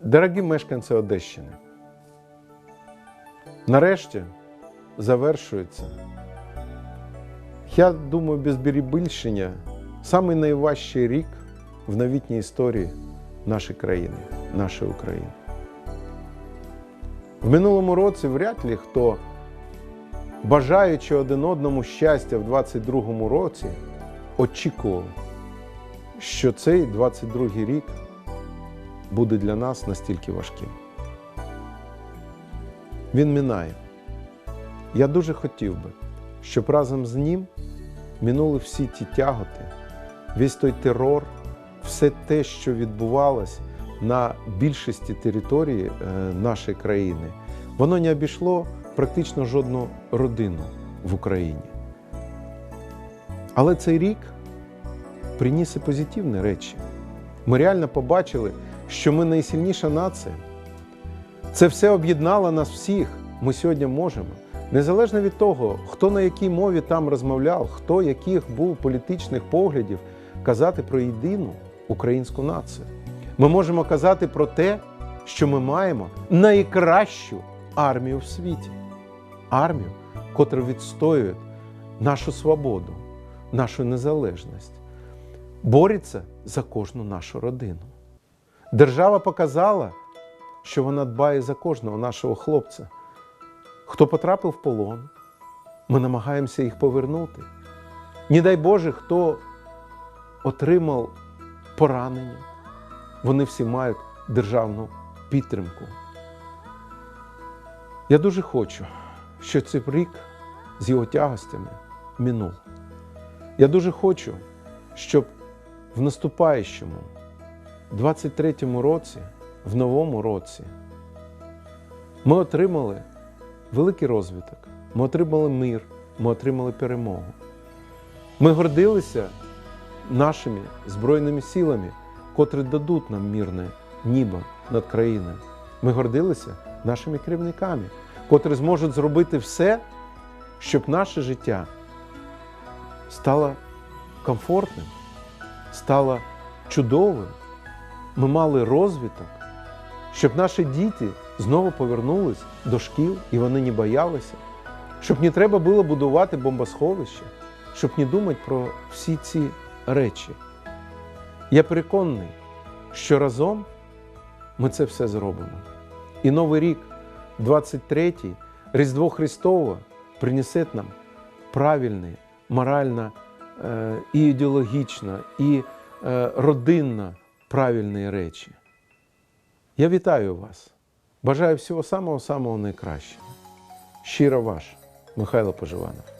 Дорогі мешканці Одещини, нарешті завершується, я думаю, без перебільшення, самий найважчий рік в новітній історії нашої країни, нашої України. В минулому році вряд ли хто, бажаючи один одному щастя в 22-му році, очікував, що цей 22-й рік буде для нас настільки важким. Він минає. Я дуже хотів би, щоб разом з ним минули всі ті тяготи, весь той терор, все те, що відбувалось на більшості території е, нашої країни, воно не обійшло практично жодну родину в Україні. Але цей рік приніс і позитивні речі. Ми реально побачили, що ми найсильніша нація. Це все об'єднало нас всіх. Ми сьогодні можемо. Незалежно від того, хто на якій мові там розмовляв, хто яких був політичних поглядів, казати про єдину українську націю. Ми можемо казати про те, що ми маємо найкращу армію в світі. Армію, котра відстоює нашу свободу, нашу незалежність, бореться за кожну нашу родину. Держава показала, що вона дбає за кожного нашого хлопця. Хто потрапив в полон, ми намагаємося їх повернути. Не дай Боже, хто отримав поранення, вони всі мають державну підтримку. Я дуже хочу, щоб цей рік з його тягостями минув. Я дуже хочу, щоб в наступаючому 23-му році, в новому році, ми отримали великий розвиток, ми отримали мир, ми отримали перемогу. Ми гордилися нашими Збройними силами, котрі дадуть нам мирне небо над країною. Ми гордилися нашими керівниками, котрі зможуть зробити все, щоб наше життя стало комфортним, стало чудовим. Ми мали розвиток, щоб наші діти знову повернулись до шкіл і вони не боялися, щоб не треба було будувати бомбосховище, щоб не думати про всі ці речі. Я переконаний, що разом ми це все зробимо. І Новий рік, 23-й, Різдво Христове принесе нам правильне, морально е, і ідеологічно, і е, родинно правильні речі. Я вітаю вас. Бажаю всього самого-самого найкращого. Щиро ваш, Михайло Поживанов.